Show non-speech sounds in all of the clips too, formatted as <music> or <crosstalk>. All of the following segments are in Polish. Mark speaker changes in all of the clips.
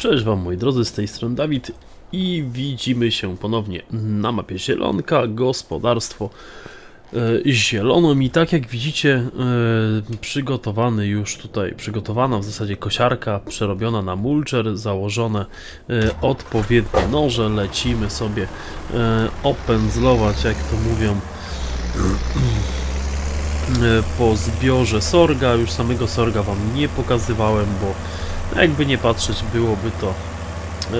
Speaker 1: Cześć Wam moi drodzy, z tej strony Dawid i widzimy się ponownie na mapie Zielonka, gospodarstwo e, zielono mi. Tak jak widzicie e, przygotowany już tutaj, przygotowana w zasadzie kosiarka przerobiona na mulcher, założone e, odpowiednie noże, lecimy sobie opędzlować jak to mówią <clears throat> po zbiorze sorga, już samego sorga Wam nie pokazywałem, bo jakby nie patrzeć, byłoby to e,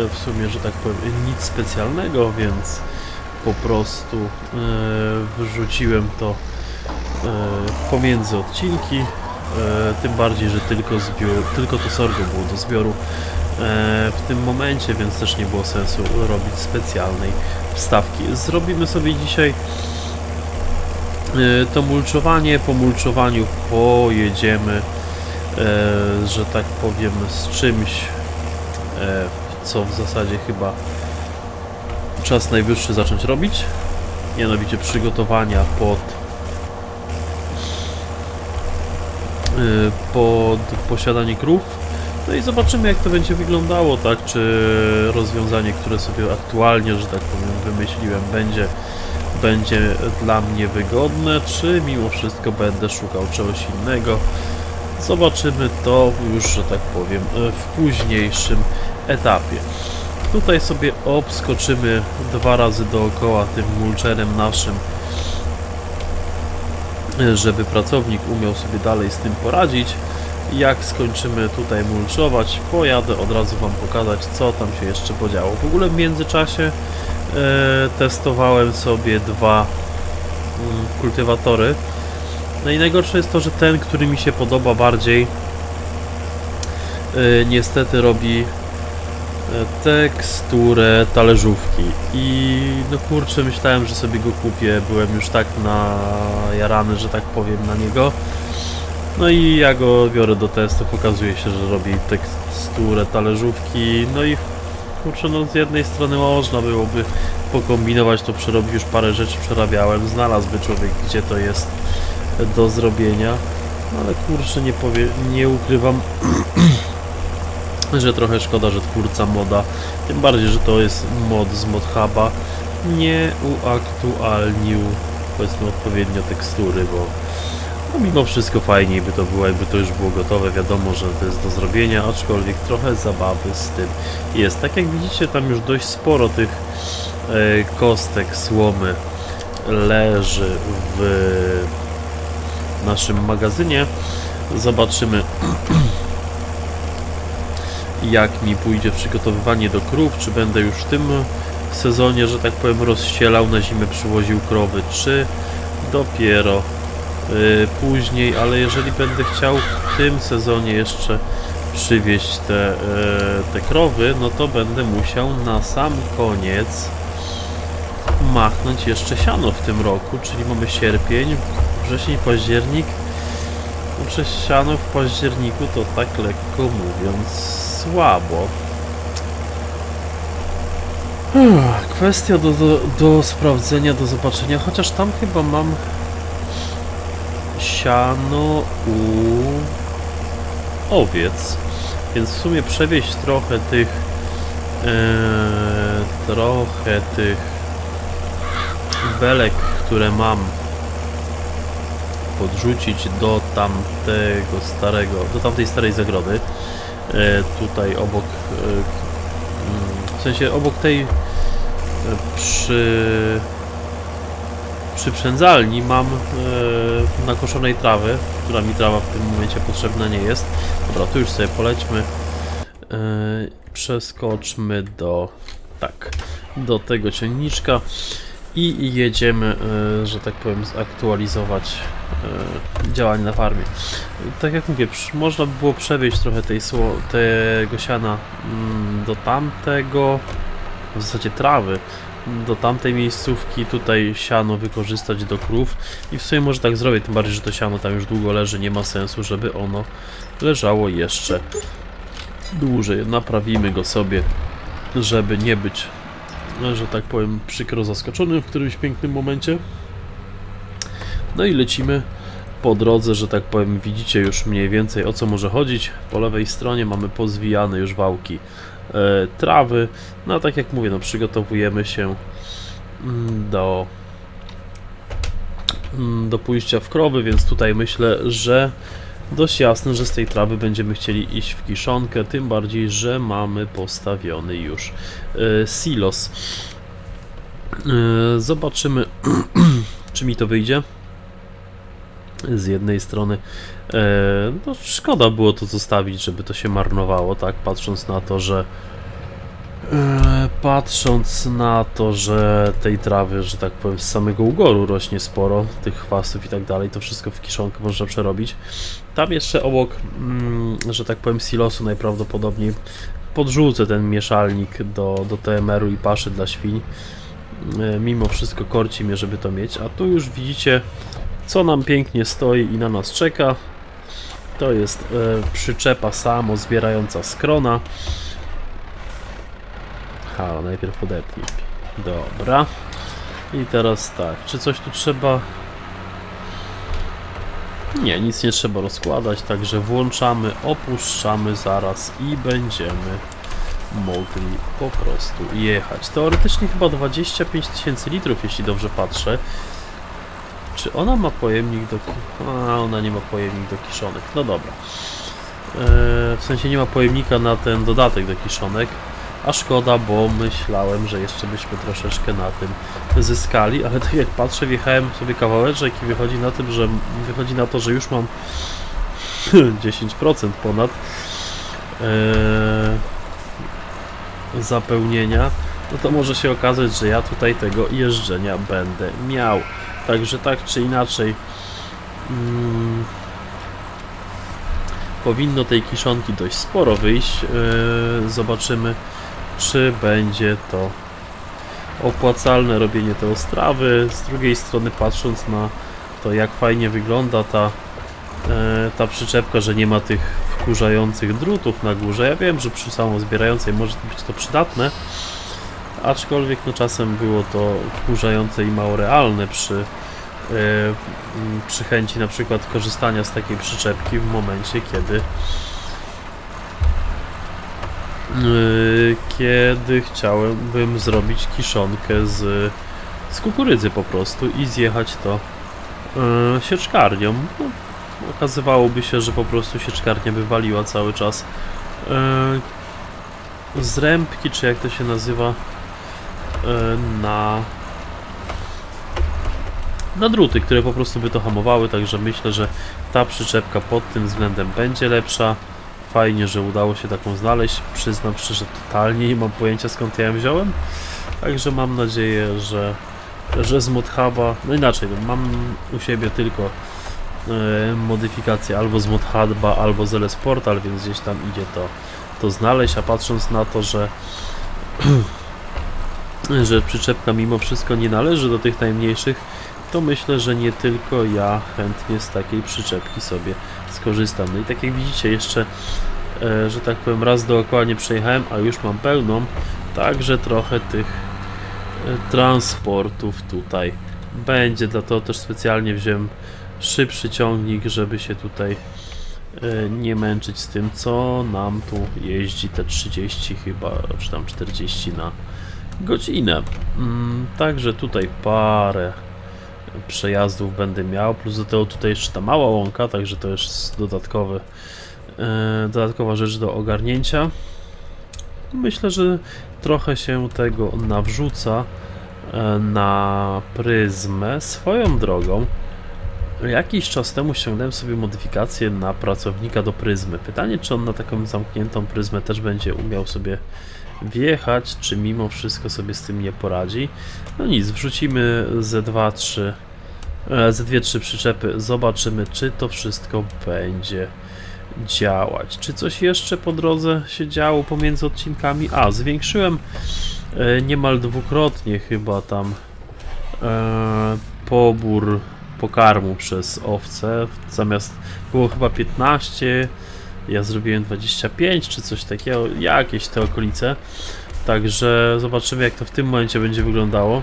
Speaker 1: w sumie, że tak powiem, nic specjalnego, więc po prostu e, wrzuciłem to e, pomiędzy odcinki. Tym bardziej, że tylko, zbiór, tylko to sorgo było do zbioru w tym momencie, więc też nie było sensu robić specjalnej wstawki. Zrobimy sobie dzisiaj to mulczowanie. Po mulczowaniu pojedziemy że tak powiem, z czymś, e, co w zasadzie chyba czas najwyższy zacząć robić. Mianowicie przygotowania pod e, pod posiadanie krów. No i zobaczymy jak to będzie wyglądało, tak? Czy rozwiązanie, które sobie aktualnie, że tak powiem, wymyśliłem, będzie będzie dla mnie wygodne, czy mimo wszystko będę szukał czegoś innego. Zobaczymy to już, że tak powiem, w późniejszym etapie. Tutaj sobie obskoczymy dwa razy dookoła tym mulcherem naszym, żeby pracownik umiał sobie dalej z tym poradzić. Jak skończymy tutaj mulczować, pojadę od razu Wam pokazać, co tam się jeszcze podziało. W ogóle w międzyczasie e, testowałem sobie dwa mm, kultywatory. No i najgorsze jest to, że ten, który mi się podoba bardziej, yy, niestety robi yy, teksturę talerzówki. I no kurczę, myślałem, że sobie go kupię. Byłem już tak najarany, że tak powiem, na niego. No i ja go biorę do testu, okazuje się, że robi teksturę talerzówki. No i kurczę, no z jednej strony można byłoby pokombinować, to przerobić, już parę rzeczy przerabiałem, znalazłby człowiek, gdzie to jest do zrobienia. No ale kurczę, nie powie, nie ukrywam, <clears throat> że trochę szkoda, że twórca moda, tym bardziej, że to jest mod z modhuba, nie uaktualnił powiedzmy odpowiednio tekstury, bo no mimo wszystko fajniej by to było, jakby to już było gotowe, wiadomo, że to jest do zrobienia, aczkolwiek trochę zabawy z tym jest. Tak jak widzicie, tam już dość sporo tych e, kostek słomy leży w naszym magazynie. Zobaczymy <clears throat> jak mi pójdzie przygotowywanie do krów, czy będę już w tym sezonie, że tak powiem, rozścielał na zimę, przywoził krowy, czy dopiero y, później, ale jeżeli będę chciał w tym sezonie jeszcze przywieźć te, y, te krowy, no to będę musiał na sam koniec machnąć jeszcze siano w tym roku, czyli mamy sierpień, wrzesień, październik. No siano w październiku to tak lekko mówiąc słabo. Kwestia do, do, do sprawdzenia, do zobaczenia, chociaż tam chyba mam siano u owiec, więc w sumie przewieźć trochę tych e, trochę tych belek, które mam podrzucić do tamtego starego, do tamtej starej zagrody. E, tutaj obok, e, mm, w sensie obok tej e, przy przyprzędzalni mam e, nakoszonej trawy, która mi trawa w tym momencie potrzebna nie jest. Dobra, tu już sobie polećmy. Przeskoczmy do tak, do tego ciągniczka i jedziemy, e, że tak powiem, zaktualizować e, działanie na farmie. Tak jak mówię, można by było przewieźć trochę tej, tego siana mm, do tamtego, w zasadzie trawy, do tamtej miejscówki, tutaj siano wykorzystać do krów i w sumie może tak zrobię, tym bardziej, że to siano tam już długo leży, nie ma sensu, żeby ono leżało jeszcze dłużej. Naprawimy go sobie, żeby nie być że tak powiem, przykro zaskoczony w którymś pięknym momencie. No i lecimy po drodze, że tak powiem, widzicie już mniej więcej o co może chodzić. Po lewej stronie mamy pozwijane już wałki trawy. No a tak jak mówię, no przygotowujemy się mm, do mm, do pójścia w krowy, więc tutaj myślę, że dość jasne, że z tej trawy będziemy chcieli iść w kiszonkę, tym bardziej, że mamy postawiony już e, silos. E, Zobaczymy, <clears throat> czy mi to wyjdzie. Z jednej strony, e, no szkoda było to zostawić, żeby to się marnowało, tak, patrząc na to, że patrząc na to, że tej trawy, że tak powiem, z samego ugoru rośnie sporo, tych chwastów i tak dalej, to wszystko w kiszonkę można przerobić. Tam jeszcze obok, mm, że tak powiem, silosu najprawdopodobniej podrzucę ten mieszalnik do, do TMR-u i paszy dla świń. E, Mimo wszystko korci mnie, żeby to mieć. A tu już widzicie, co nam pięknie stoi i na nas czeka. To jest e, przyczepa samo zbierająca skrona. Halo, najpierw podepnij. Dobra. I teraz tak, czy coś tu trzeba... Nie, nic nie trzeba rozkładać, także włączamy, opuszczamy zaraz i będziemy mogli po prostu jechać. Teoretycznie chyba 25 tysięcy litrów, jeśli dobrze patrzę. Czy ona ma pojemnik do... A, ona nie ma pojemnik do kiszonek. No dobra. Eee, w sensie nie ma pojemnika na ten dodatek do kiszonek. A szkoda, bo myślałem, że jeszcze byśmy troszeczkę na tym zyskali, ale tak jak patrzę, wjechałem sobie kawałeczek i wychodzi na tym, że wychodzi na to, że już mam <laughs> 10% ponad eee, zapełnienia, no to może się okazać, że ja tutaj tego jeżdżenia będę miał. Także tak czy inaczej mm, powinno tej kiszonki dość sporo wyjść. Eee, zobaczymy, czy będzie to opłacalne robienie tej strawy. Z drugiej strony patrząc na to, jak fajnie wygląda ta, e, ta przyczepka, że nie ma tych wkurzających drutów na górze. Ja wiem, że przy samozbierającej może być to przydatne, aczkolwiek no czasem było to wkurzające i mało realne przy, e, przy chęci na przykład korzystania z takiej przyczepki w momencie, kiedy kiedy chciałem bym zrobić kiszonkę z, z kukurydzy po prostu i zjechać to yy, sieczkarnią. No, okazywałoby się, że po prostu sieczkarnia by waliła cały czas yy, z rębki, czy jak to się nazywa, yy, na na druty, które po prostu by to hamowały, także myślę, że ta przyczepka pod tym względem będzie lepsza. Fajnie, że udało się taką znaleźć. Przyznam szczerze, totalnie nie mam pojęcia skąd ja ją wziąłem. Także mam nadzieję, że, że z ModHuba, no inaczej, no mam u siebie tylko e, modyfikacje albo z ModHuba, albo z LS Portal, więc gdzieś tam idzie to, to znaleźć, a patrząc na to, że <clears throat> że przyczepka mimo wszystko nie należy do tych najmniejszych, to myślę, że nie tylko ja chętnie z takiej przyczepki sobie skorzystam. No i tak jak widzicie, jeszcze, e, że tak powiem, raz dookoła nie przejechałem, a już mam pełną, także trochę tych e, transportów tutaj będzie, dlatego też specjalnie wziąłem szybszy ciągnik, żeby się tutaj e, nie męczyć z tym, co nam tu jeździ te 30 chyba, czy tam 40 na godzinę. Mm, Także tutaj parę przejazdów będę miał, plus do tego tutaj jeszcze ta mała łąka, także to jest dodatkowy, e, dodatkowa rzecz do ogarnięcia. Myślę, że trochę się tego nawrzuca e, na pryzmę. Swoją drogą, jakiś czas temu ściągnąłem sobie modyfikację na pracownika do pryzmy. Pytanie, czy on na taką zamkniętą pryzmę też będzie umiał sobie wjechać, czy mimo wszystko sobie z tym nie poradzi. No nic, wrzucimy ze 2, 3, e, ze 2, 3 przyczepy, zobaczymy, czy to wszystko będzie działać. Czy coś jeszcze po drodze się działo pomiędzy odcinkami? A, zwiększyłem e, niemal dwukrotnie chyba tam e, pobór pokarmu przez owce. Zamiast było chyba 15, ja zrobiłem 25 czy coś takiego, jakieś te okolice. Także zobaczymy jak to w tym momencie będzie wyglądało.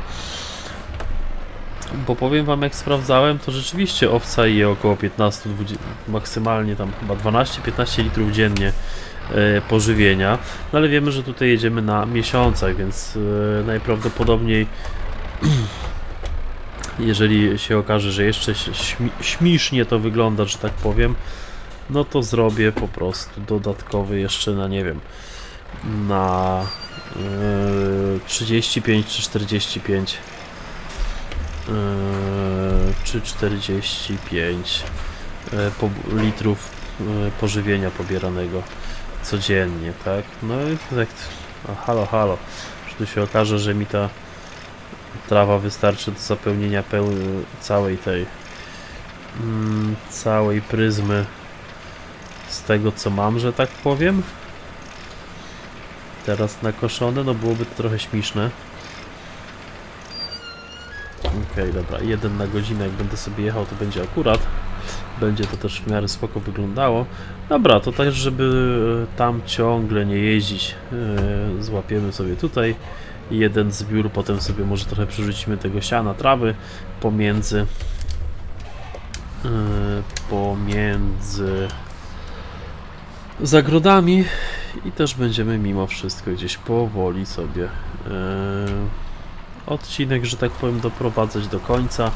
Speaker 1: Bo powiem wam jak sprawdzałem, to rzeczywiście owca je około 15, 20, maksymalnie tam chyba 12-15 litrów dziennie e, pożywienia. No ale wiemy, że tutaj jedziemy na miesiącach, więc e, najprawdopodobniej jeżeli się okaże, że jeszcze śmi śmisznie to wygląda, że tak powiem, no to zrobię po prostu dodatkowy jeszcze na nie wiem na yy, 35 czy 45 yy, czy 45 yy, po, litrów yy, pożywienia pobieranego codziennie, tak? No i tak, a halo, halo, że tu się okaże, że mi ta trawa wystarczy do zapełnienia peł- całej tej mm, całej pryzmy z tego co mam, że tak powiem. Teraz nakoszone, no byłoby to trochę śmieszne. Okej, dobra, jeden na godzinę, jak będę sobie jechał, to będzie akurat. Będzie to też w miarę spoko wyglądało. Dobra, to też, żeby e, tam ciągle nie jeździć, e, złapiemy sobie tutaj jeden zbiór, potem sobie może trochę przerzucimy tego siana, trawy pomiędzy e, pomiędzy zagrodami i też będziemy mimo wszystko gdzieś powoli sobie e, odcinek, że tak powiem, doprowadzać do końca.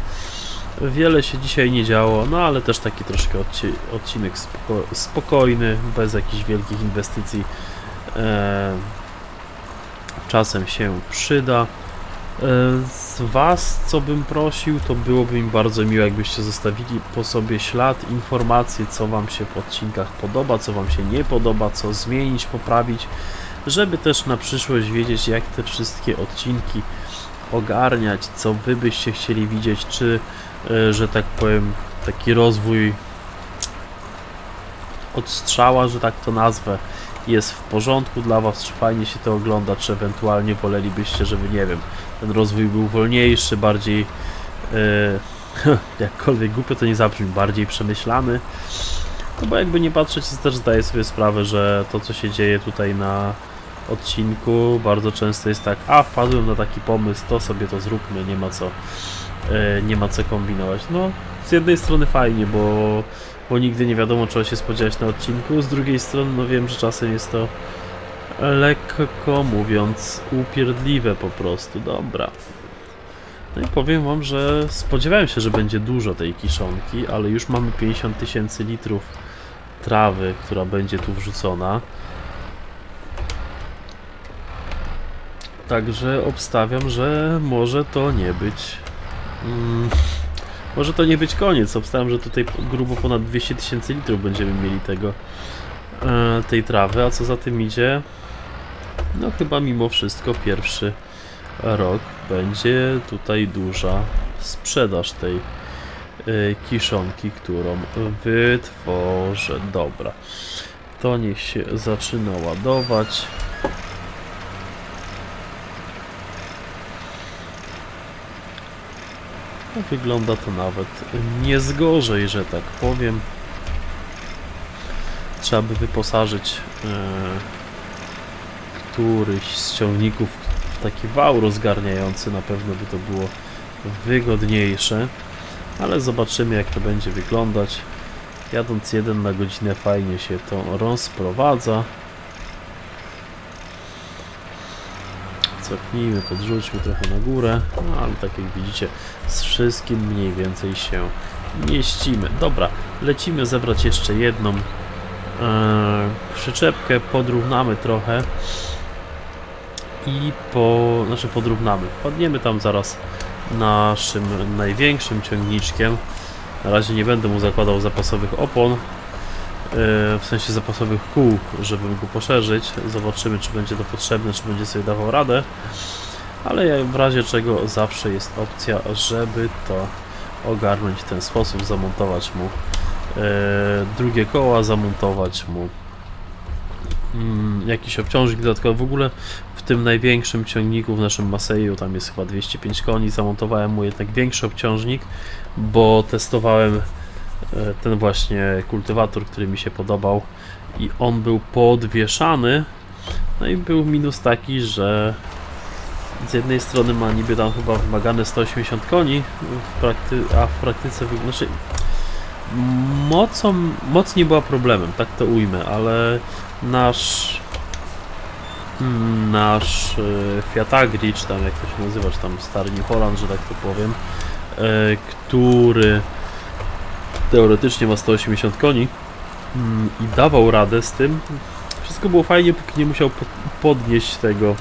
Speaker 1: Wiele się dzisiaj nie działo, no ale też taki troszkę odci odcinek spoko spokojny, bez jakichś wielkich inwestycji. E, czasem się przyda. E, Z Was, co bym prosił, to byłoby mi bardzo miło, jakbyście zostawili po sobie ślad, informacje, co Wam się w odcinkach podoba, co Wam się nie podoba, co zmienić, poprawić, żeby też na przyszłość wiedzieć, jak te wszystkie odcinki ogarniać, co Wy byście chcieli widzieć, czy, e, że tak powiem, taki rozwój od strzała, że tak to nazwę, jest w porządku dla Was, czy fajnie się to ogląda, czy ewentualnie wolelibyście, żeby, nie wiem, ten rozwój był wolniejszy, bardziej, e, <laughs> jakkolwiek głupio to nie zabrzmi, bardziej przemyślany. No bo jakby nie patrzeć, to też zdaję sobie sprawę, że to, co się dzieje tutaj na odcinku, bardzo często jest tak, a wpadłem na taki pomysł, to sobie to zróbmy, nie ma co, e, nie ma co kombinować. No, z jednej strony fajnie, bo bo nigdy nie wiadomo czego się spodziewać na odcinku. Z drugiej strony, no wiem, że czasem jest to lekko mówiąc upierdliwe po prostu. Dobra. No i powiem wam, że spodziewałem się, że będzie dużo tej kiszonki, ale już mamy 50 tysięcy litrów trawy, która będzie tu wrzucona. Także obstawiam, że może to nie być. Mm, może to nie być koniec. Obstawiam, że tutaj grubo ponad 200 tysięcy litrów będziemy mieli tego e, tej trawy, a co za tym idzie, no chyba mimo wszystko pierwszy rok będzie tutaj duża sprzedaż tej e, kiszonki, którą wytworzę. Dobra, to niech się zaczyna ładować. Wygląda to nawet nie zgorzej, że tak powiem. Trzeba by wyposażyć e, któryś z ciągników w taki wał rozgarniający. Na pewno by to było wygodniejsze. Ale zobaczymy jak to będzie wyglądać. Jadąc jeden na godzinę fajnie się to rozprowadza. Cofnijmy, podrzućmy trochę na górę, no ale tak jak widzicie, z wszystkim mniej więcej się mieścimy. Dobra, lecimy zebrać jeszcze jedną e, przyczepkę, podrównamy trochę i po, znaczy podrównamy, padniemy tam zaraz naszym największym ciągniczkiem. Na razie nie będę mu zakładał zapasowych opon, w sensie zapasowych kół, żeby go poszerzyć. Zobaczymy, czy będzie to potrzebne, czy będzie sobie dawał radę. Ale w razie czego zawsze jest opcja, żeby to ogarnąć w ten sposób, zamontować mu e, drugie koła, zamontować mu mm, jakiś obciążnik dodatkowy. W ogóle w tym największym ciągniku w naszym Maseju, tam jest chyba 205 koni, zamontowałem mu jednak większy obciążnik, bo testowałem e, ten właśnie kultywator, który mi się podobał i on był podwieszany. No i był minus taki, że z jednej strony ma niby tam chyba wymagane 180 koni, a w praktyce znaczy mocą, moc nie była problemem, tak to ujmę, ale nasz mm, nasz e, Fiat Agri, czy tam jak to się nazywa, czy tam stary New Holland, że tak to powiem, e, który teoretycznie ma 180 koni mm, i dawał radę z tym. Wszystko było fajnie, póki nie musiał po- podnieść tego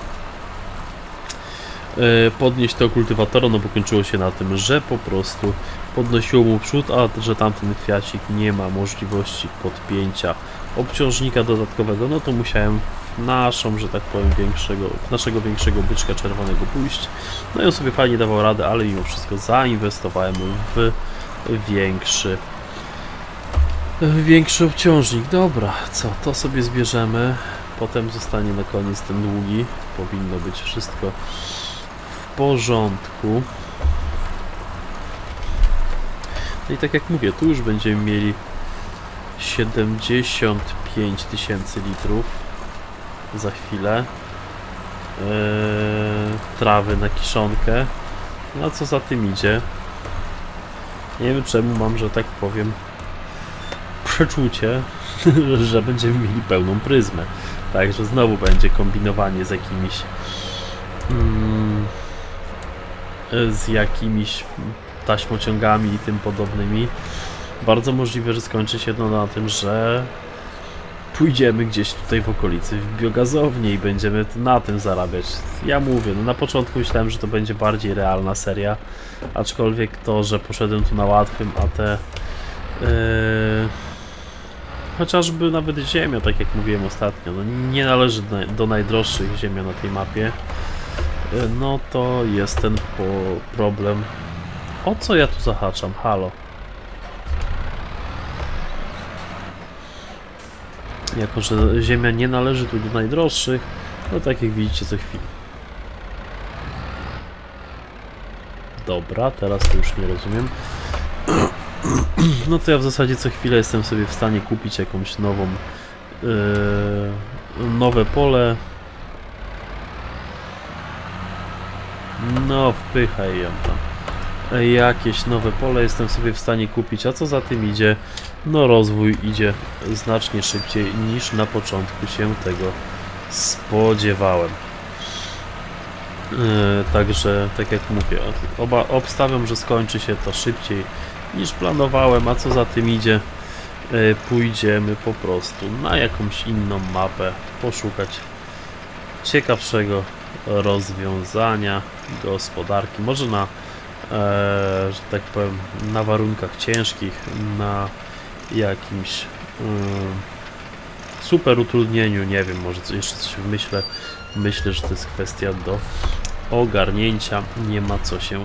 Speaker 1: e, podnieść tego kultywatora, no bo kończyło się na tym, że po prostu podnosiło mu przód, a że tamten Fiacik nie ma możliwości podpięcia obciążnika dodatkowego, no to musiałem w naszą, że tak powiem, większego, naszego większego byczka czerwonego pójść. No i on sobie fajnie dawał radę, ale mimo wszystko zainwestowałem w większy większy obciążnik. Dobra, co, to sobie zbierzemy. Potem zostanie na koniec ten długi. Powinno być wszystko w porządku. No i tak jak mówię, tu już będziemy mieli 75 tysięcy litrów za chwilę. Eee, trawy na kiszonkę. No a co za tym idzie? Nie wiem czemu mam, że tak powiem, przeczucie, <laughs> że będziemy mieli pełną pryzmę. Także znowu będzie kombinowanie z jakimiś mm, z jakimiś taśmociągami i tym podobnymi. Bardzo możliwe, że skończy się to na tym, że pójdziemy gdzieś tutaj w okolicy w biogazownię i będziemy na tym zarabiać. Ja mówię, no na początku myślałem, że to będzie bardziej realna seria, aczkolwiek to, że poszedłem tu na łatwym, a te yy, chociażby nawet ziemia, tak jak mówiłem ostatnio, no nie należy do, najdroższych ziemia na tej mapie, yy, no to jest ten problem. O co ja tu zahaczam? Halo. Jako, że ziemia nie należy tu do najdroższych, no tak jak widzicie co chwilę. Dobra, teraz to już nie rozumiem. No to ja w zasadzie co chwilę jestem sobie w stanie kupić jakąś nową yy, nowe pole. No, wpychaj ją tam. Jakieś nowe pole jestem sobie w stanie kupić, a co za tym idzie? No rozwój idzie znacznie szybciej niż na początku się tego spodziewałem. Yy, także, tak jak mówię, oba, obstawiam, że skończy się to szybciej niż planowałem, a co za tym idzie, yy, pójdziemy po prostu na jakąś inną mapę, poszukać ciekawszego rozwiązania gospodarki, może na, e, że tak powiem, na warunkach ciężkich, na jakimś mm, super utrudnieniu, nie wiem, może jeszcze coś wymyślę. Myślę, że to jest kwestia do ogarnięcia. Nie ma co się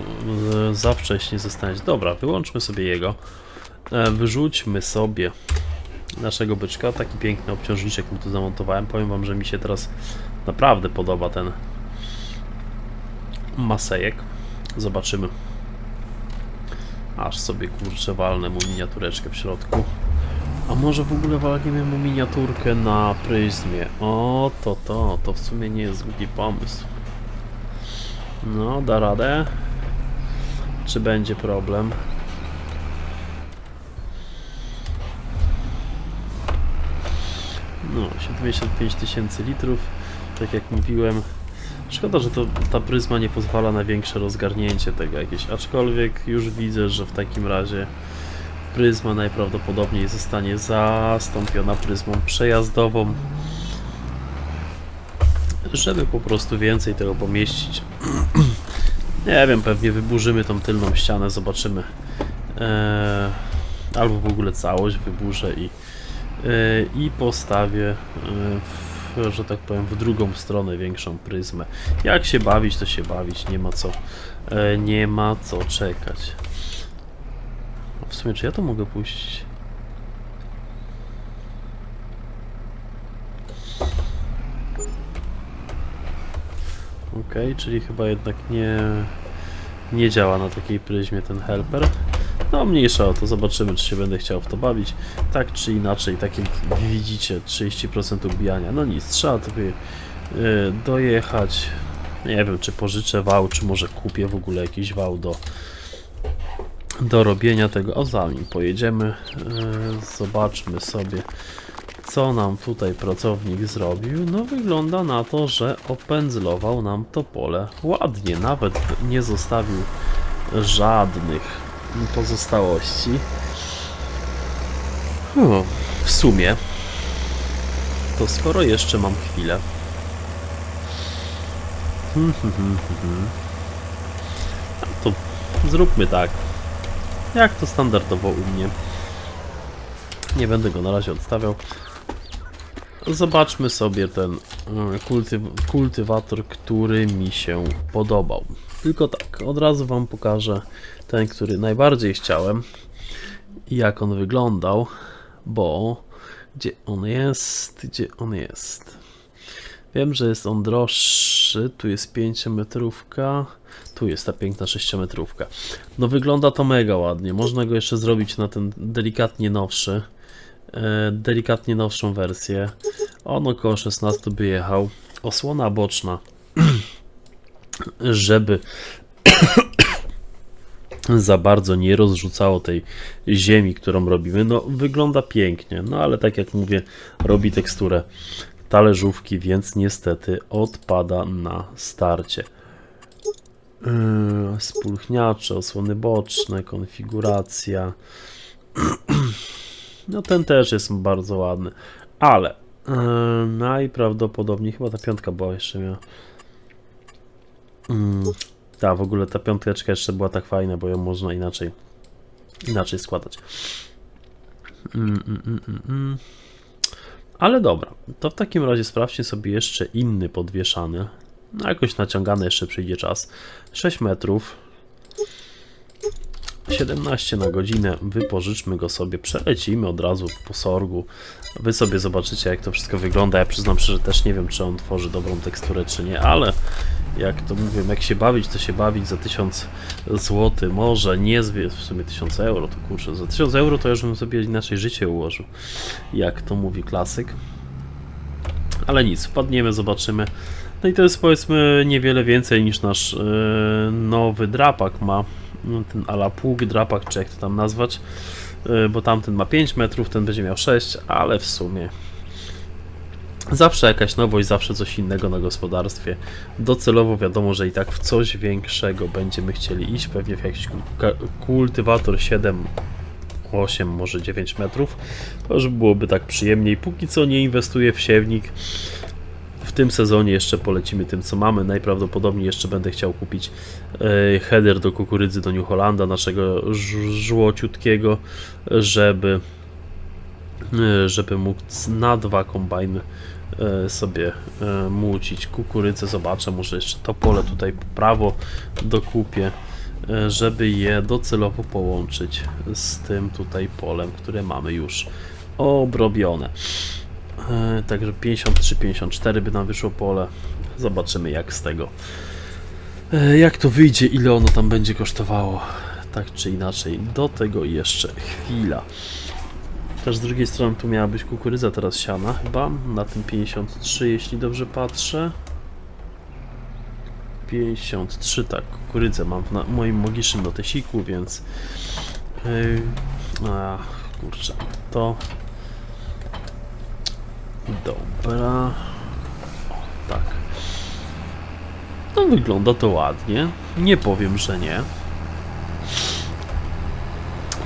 Speaker 1: e, za wcześnie zastanawiać. Dobra, wyłączmy sobie jego. E, Wyrzućmy sobie naszego byczka. Taki piękny obciążniczek mu tu zamontowałem. Powiem wam, że mi się teraz naprawdę podoba ten masejek. Zobaczymy. Aż sobie kurczę walnę mu miniatureczkę w środku. A może w ogóle walniemy mu miniaturkę na pryzmie? O, to to, to w sumie nie jest głupi pomysł. No, da radę. Czy będzie problem? No, 75 tysięcy litrów, tak jak mówiłem. Szkoda, że to, ta pryzma nie pozwala na większe rozgarnięcie tego jakieś, aczkolwiek już widzę, że w takim razie pryzma najprawdopodobniej zostanie zastąpiona pryzmą przejazdową, żeby po prostu więcej tego pomieścić. <clears throat> Nie wiem, pewnie wyburzymy tą tylną ścianę, zobaczymy. Eee, albo w ogóle całość wyburzę i, eee, i postawię, eee, w, że tak powiem, w drugą stronę większą pryzmę. Jak się bawić, to się bawić, nie ma co, eee, nie ma co czekać. W sumie, czy ja to mogę puścić? Okej, czyli chyba jednak nie, nie działa na takiej pryzmie ten helper. No mniejsza o to, zobaczymy czy się będę chciał w to bawić. Tak czy inaczej, tak jak widzicie, 30% ubijania. No nic, trzeba to by, y, dojechać. Nie wiem, czy pożyczę wał, czy może kupię w ogóle jakiś wał do do robienia tego. O, zanim pojedziemy, e, zobaczmy sobie, co nam tutaj pracownik zrobił. No, wygląda na to, że opędzlował nam to pole ładnie. Nawet nie zostawił żadnych pozostałości. O, w sumie, to skoro jeszcze mam chwilę. Hmm, hmm. No to zróbmy tak. Jak to standardowo u mnie. Nie będę go na razie odstawiał. Zobaczmy sobie ten e, kultyw kultywator, który mi się podobał. Tylko tak, od razu Wam pokażę ten, który najbardziej chciałem i jak on wyglądał, bo gdzie on jest, gdzie on jest. Wiem, że jest on droższy, tu jest 5 metrówka, tu jest ta piękna 6 metrówka. No wygląda to mega ładnie, można go jeszcze zrobić na ten delikatnie nowszy, delikatnie nowszą wersję. On około 16 by jechał. Osłona boczna, <clears throat> żeby <clears throat> za bardzo nie rozrzucało tej ziemi, którą robimy. No, wygląda pięknie, no ale tak jak mówię, robi teksturę talerzówki, więc niestety odpada na starcie. Yy, Spulchniacze, osłony boczne, konfiguracja. <clears throat> No ten też jest bardzo ładny, ale yy, najprawdopodobniej chyba ta piątka była jeszcze miała. Mm, ta, w ogóle ta piąteczka jeszcze była tak fajna, bo ją można inaczej inaczej składać. Mm, mm, mm, mm, mm. Ale dobra, to w takim razie sprawdźcie sobie jeszcze inny podwieszany. No jakoś naciągany jeszcze przyjdzie czas. 6 metrów. 17 na godzinę, wypożyczmy go sobie, przelecimy od razu po sorgu. Wy sobie zobaczycie jak to wszystko wygląda. Ja przyznam szczerze, też nie wiem czy on tworzy dobrą teksturę czy nie, ale jak to mówię, jak się bawić, to się bawić za 1000 zł, może nie zwie, w sumie 1000 euro, to kurczę, za 1000 euro to już bym sobie inaczej życie ułożył, jak to mówi klasyk. Ale nic, wpadniemy, zobaczymy. No i to jest powiedzmy niewiele więcej niż nasz yy, nowy drapak ma, ten ala pług drapak, czy jak to tam nazwać, yy, bo tamten ma 5 metrów, ten będzie miał 6, ale w sumie Zawsze jakaś nowość, zawsze coś innego na gospodarstwie. Docelowo wiadomo, że i tak w coś większego będziemy chcieli iść, pewnie w jakiś ku- kultywator 7, 8, może 9 metrów. To już byłoby tak przyjemniej. Póki co nie inwestuję w siewnik. Tym sezonie jeszcze polecimy tym, co mamy. Najprawdopodobniej jeszcze będę chciał kupić e, header do kukurydzy do New Hollanda, naszego żłociutkiego, żeby e, żeby móc na dwa kombajny e, sobie mucić kukurydzę. Zobaczę, może jeszcze to pole tutaj po prawo dokupię, żeby je docelowo połączyć z tym tutaj polem, które mamy już obrobione. E, Także 53-54 by nam wyszło pole. Zobaczymy jak z tego. e, Jak to wyjdzie, ile ono tam będzie kosztowało. Tak czy inaczej, do tego jeszcze chwila. Też z drugiej strony tu miała być kukurydza teraz siana chyba, na tym 53 jeśli dobrze patrzę. 53 tak, kukurydzę mam w moim magicznym notesiku, więc a, kurczę, to dobra. O, tak. No wygląda to ładnie, nie powiem, że nie.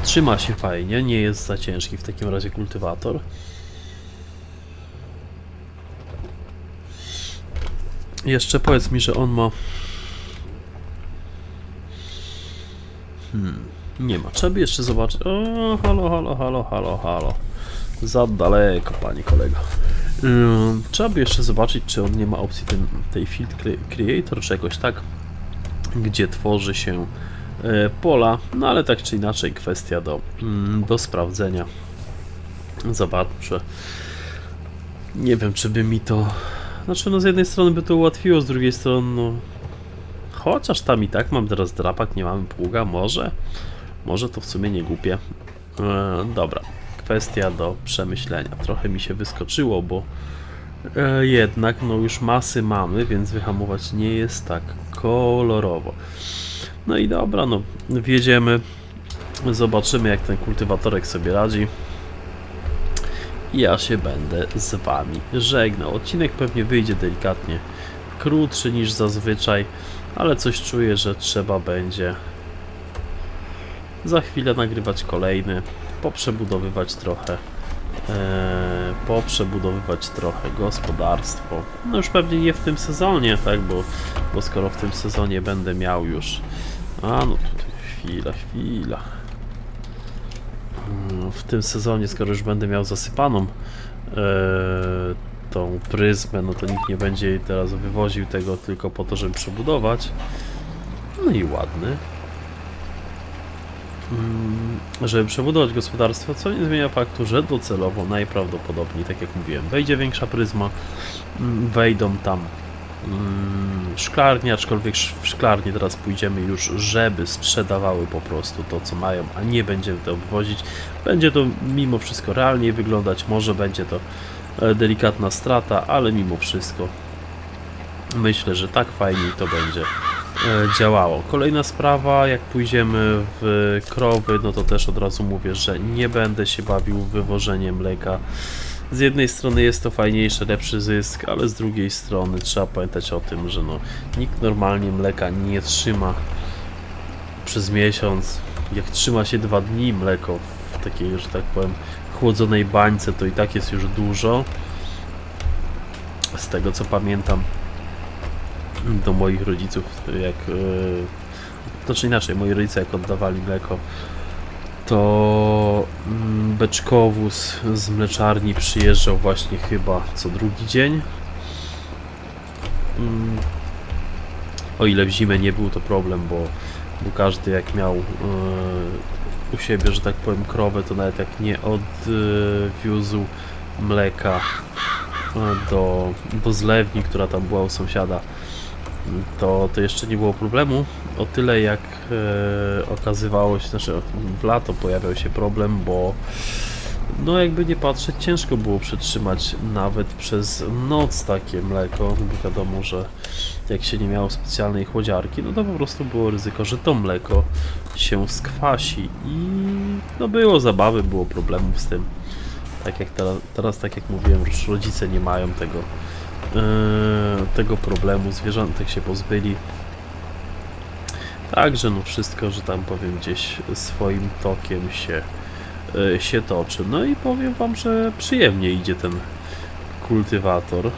Speaker 1: Trzyma się fajnie, nie jest za ciężki w takim razie kultywator. Jeszcze powiedz mi, że on ma. Hmm, nie ma. Trzeba by jeszcze zobaczyć. O, halo, halo, halo, halo, halo. Za daleko, panie kolego. Trzeba by jeszcze zobaczyć, czy on nie ma opcji ten, tej Field Cre- Creator, czy jakoś tak, gdzie tworzy się e, pola, no ale tak czy inaczej kwestia do, mm, do sprawdzenia. Zobaczę. Nie wiem, czy by mi to... Znaczy, no z jednej strony by to ułatwiło, z drugiej strony, no... Chociaż tam i tak mam teraz drapak, nie mamy pługa, może? Może to w sumie nie głupie. E, dobra, kwestia do przemyślenia. Trochę mi się wyskoczyło, bo e, jednak no już masy mamy, więc wyhamować nie jest tak kolorowo. No i dobra, no wjedziemy Zobaczymy jak ten kultywatorek sobie radzi. Ja się będę z Wami żegnał. Odcinek pewnie wyjdzie delikatnie krótszy niż zazwyczaj, ale coś czuję, że trzeba będzie za chwilę nagrywać kolejny, poprzebudowywać trochę, e, poprzebudowywać trochę gospodarstwo. No już pewnie nie w tym sezonie, tak, bo, bo skoro w tym sezonie będę miał już, a no tutaj chwila, chwila. Mm, W tym sezonie, skoro już będę miał zasypaną e, tą pryzmę, no to nikt nie będzie teraz wywoził tego tylko po to, żeby przebudować. No i ładny. Mm, Żeby przebudować gospodarstwo, co nie zmienia faktu, że docelowo najprawdopodobniej, tak jak mówiłem, wejdzie większa pryzma, mm, wejdą tam mm, szklarnie, aczkolwiek w szklarnię teraz pójdziemy już, żeby sprzedawały po prostu to, co mają, a nie będziemy to obwozić. Będzie to mimo wszystko realniej wyglądać, może będzie to e, delikatna strata, ale mimo wszystko myślę, że tak fajniej to będzie działało. Kolejna sprawa, jak pójdziemy w krowy, no to też od razu mówię, że nie będę się bawił w wywożenie mleka. Z jednej strony jest to fajniejsze, lepszy zysk, ale z drugiej strony trzeba pamiętać o tym, że no, nikt normalnie mleka nie trzyma przez miesiąc. Jak trzyma się dwa dni mleko w takiej, że tak powiem, chłodzonej bańce, to i tak jest już dużo. Z tego co pamiętam, do moich rodziców, jak. Znaczy inaczej, moi rodzice jak oddawali mleko, to mm, beczkowóz z mleczarni przyjeżdżał właśnie chyba co drugi dzień. Mm, O ile w zimę nie był to problem, bo, bo każdy jak miał yy, u siebie, że tak powiem, krowę, to nawet jak nie odwiózł mleka e, do, do zlewni, która tam była u sąsiada, to, to jeszcze nie było problemu. O tyle jak e, okazywało się, znaczy w lato pojawiał się problem, bo no jakby nie patrzeć, ciężko było przetrzymać nawet przez noc takie mleko, bo wiadomo, że jak się nie miało specjalnej chłodziarki, no to po prostu było ryzyko, że to mleko się skwasi i no było zabawy, było problemów z tym. Tak jak teraz, teraz tak jak mówiłem, już rodzice nie mają tego tego problemu, zwierzątek się pozbyli. Także no wszystko, że tam powiem gdzieś swoim tokiem się, e, się toczy. No i powiem wam, że przyjemnie idzie ten kultywator.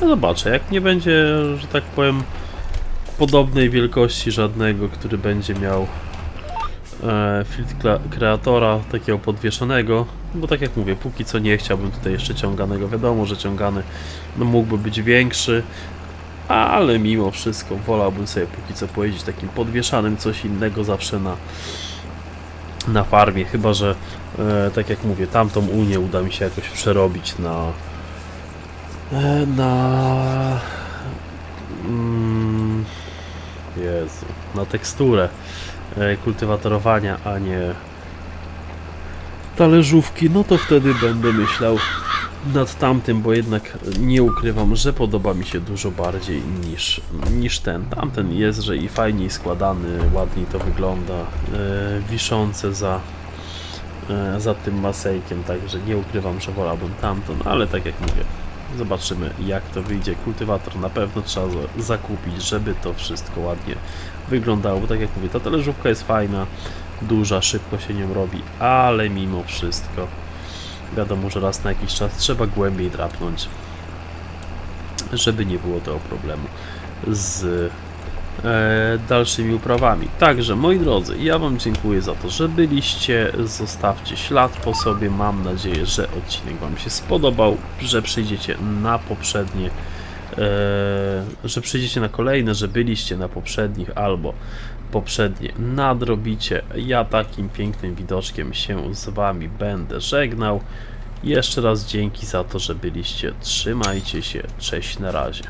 Speaker 1: No zobaczę, jak nie będzie, że tak powiem, podobnej wielkości żadnego, który będzie miał e, filtr kla- kreatora takiego podwieszonego, bo tak jak mówię, póki co nie chciałbym tutaj jeszcze ciąganego, wiadomo, że ciągany no, mógłby być większy, ale mimo wszystko wolałbym sobie póki co pojeździć takim podwieszanym, coś innego zawsze na, na farmie, chyba że e, tak jak mówię, tamtą Unię uda mi się jakoś przerobić na e, na mm, Jezu, na teksturę. e, kultywatorowania, a nie talerzówki, no to wtedy będę myślał nad tamtym, bo jednak nie ukrywam, że podoba mi się dużo bardziej niż, niż ten. Tamten jest, że i fajniej składany, ładniej to wygląda, e, wiszące za, e, za tym masejkiem, także nie ukrywam, że wolałbym tamten, ale tak jak mówię, zobaczymy jak to wyjdzie. Kultywator na pewno trzeba za- zakupić, żeby to wszystko ładnie wyglądało, bo tak jak mówię, ta talerzówka jest fajna, duża, szybko się nią robi, ale mimo wszystko wiadomo, że raz na jakiś czas trzeba głębiej drapnąć, żeby nie było tego problemu z dalszymi uprawami. Także, moi drodzy, ja Wam dziękuję za to, że byliście. Zostawcie ślad po sobie. Mam nadzieję, że odcinek Wam się spodobał, że przyjdziecie na poprzednie, e, że przyjdziecie na kolejne, że byliście na poprzednich albo poprzednie nadrobicie. Ja takim pięknym widoczkiem się z Wami będę żegnał. Jeszcze raz dzięki za to, że byliście. Trzymajcie się. Cześć na razie.